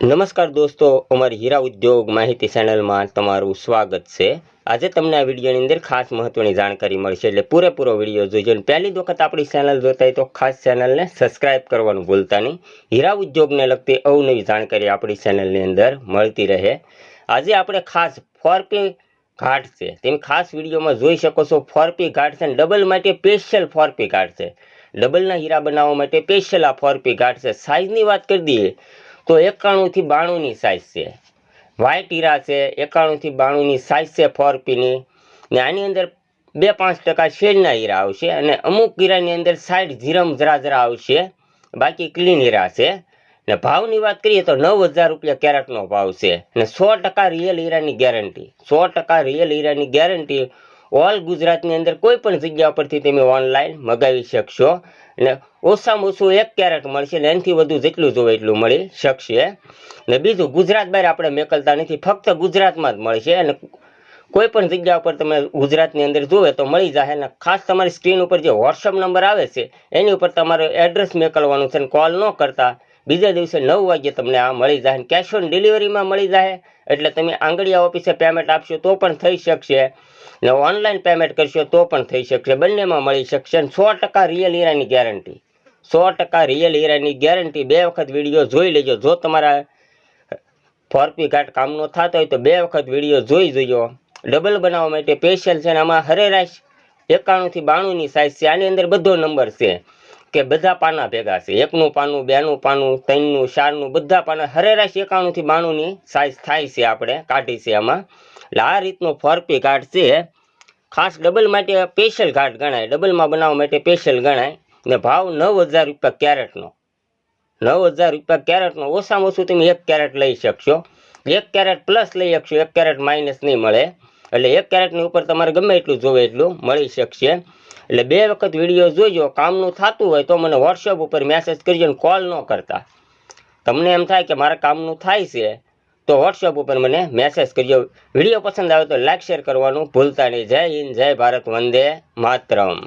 નમસ્કાર દોસ્તો, અમારી હીરા ઉદ્યોગ માહિતી ચેનલમાં તમારું સ્વાગત છે. આજે તમને આ વિડીયોની અંદર ખાસ મહત્વની જાણકારી મળશે એટલે પૂરેપૂરો વીડિયો જોઈજો પહેલી વખત આપણી ચેનલ જોતા તો ખાસ ચેનલને સબસ્ક્રાઇબ કરવાનું ભૂલતા નહીં. હીરા ઉદ્યોગને લગતી અવનવી જાણકારી આપણી ચેનલની અંદર મળતી રહે. આજે આપણે ખાસ ફોરપી ઘાટ છે. તેમ ખાસ વિડીયોમાં જોઈ શકો છો, ફોરપી ઘાટ છે ડબલ માટે સ્પેશિયલ ફોરપી ઘાટ છે. ડબલના હીરા બનાવવા માટે સ્પેશિયલ આ ફોરપી ઘાટ છે. સાઇઝની વાત કરી દઈએ તો એકાણુંથી બાણુંની સાઇઝ છે. વ્હાઇટ હીરા છે એકાણુંથી બાણુંની સાઇઝ છે ફોરપીની ને. આની અંદર બે પાંચ ટકા શેડના હીરા આવશે અને અમુક હીરાની અંદર સાઈડ ઝીરમ જરા જરા આવશે, બાકી ક્લીન હીરા છે. ને ભાવની વાત કરીએ તો નવ હજાર રૂપિયા કેરેટનો ભાવ છે. અને સો ટકા રિયલ હીરાની ગેરંટી સો ટકા રિયલ હીરાની ગેરંટી ઓલ ગુજરાતની અંદર કોઈ પણ જગ્યા પરથી તમે ઓનલાઈન મગાવી શકશો. અને ઓછામાં ઓછું એક કેરેટ મળશે ને એનાથી વધુ જેટલું જોવે એટલું મળી શકશે. ને બીજું, ગુજરાત બહાર આપણે મેકલતા નથી, ફક્ત ગુજરાતમાં જ મળશે. અને કોઈ પણ જગ્યા ઉપર તમે ગુજરાતની અંદર જોવે તો મળી જાય અને ખાસ તમારી સ્ક્રીન ઉપર જે વોટ્સઅપ નંબર આવે છે, એની ઉપર તમારે એડ્રેસ મેકલવાનું છે અને કોલ ન કરતા. બીજા દિવસે નવ વાગે તમને આ મળી જાય કેશ ઓન ડિલિવરીમાં મળી જાય એટલે તમે આંગળીયા ઓફિસે પેમેન્ટ આપશો તો પણ થઈ શકશે. ને ઓનલાઈન પેમેન્ટ કરશો તો પણ થઈ શકશે. બંનેમાં મળી શકશે અને સો ટકા રિયલ હીરાની ગેરંટી સો ટકા રિયલ હીરાની ગેરંટી બે વખત વીડિયો જોઈ લેજો. જો તમારા ફોરપી ઘાટ કામનો થતો હોય તો બે વખત વીડિયો જોઈ જોયો ડબલ બનાવવા માટે સ્પેશિયલ છે અને આમાં હરેરાશ એકાણુંથી બાણુંની સાઇઝ છે. આની અંદર બધો નંબર છે. કે બધા પાના ભેગા છે. એકનું પાનું, બેનું પાનું, ત્રણનું, ચારનું, બધા પાના હરેરાશ એકાણુંથી બાણુંની સાઇઝ થાય છે આપણે, કાઢી છે આમાં. એટલે આ રીતનું ફરપી કાર્ડ છે. ખાસ ડબલ માટે સ્પેશિયલ કાર્ડ ગણાય. ડબલમાં બનાવવા માટે સ્પેશિયલ ગણાય. ને ભાવ નવ હજાર રૂપિયા કેરેટનો. નવ હજાર રૂપિયા કેરેટનો. ઓછામાં ઓછું તમે એક કેરેટ લઈ શકશો. એક કેરેટ પ્લસ લઈ શકશો. એક કેરેટ માઇનસ નહીં મળે. એટલે એક કેરેટની ઉપર તમારે ગમે એટલું જોવે એટલું મળી શકશે. એટલે બે વખત વીડિયો જોઈજો કામનું થતું હોય તો મને વોટ્સઅપ ઉપર મેસેજ કરજો અને કોલ ન કરતા. તમને એમ થાય કે મારા કામનું થાય છે, તો વોટ્સઅપ ઉપર મને મેસેજ કરજો. વીડિયો પસંદ આવે તો લાઇક શેર કરવાનું ભૂલતા નહીં. જય હિન્દ, જય ભારત, વંદે માતરમ.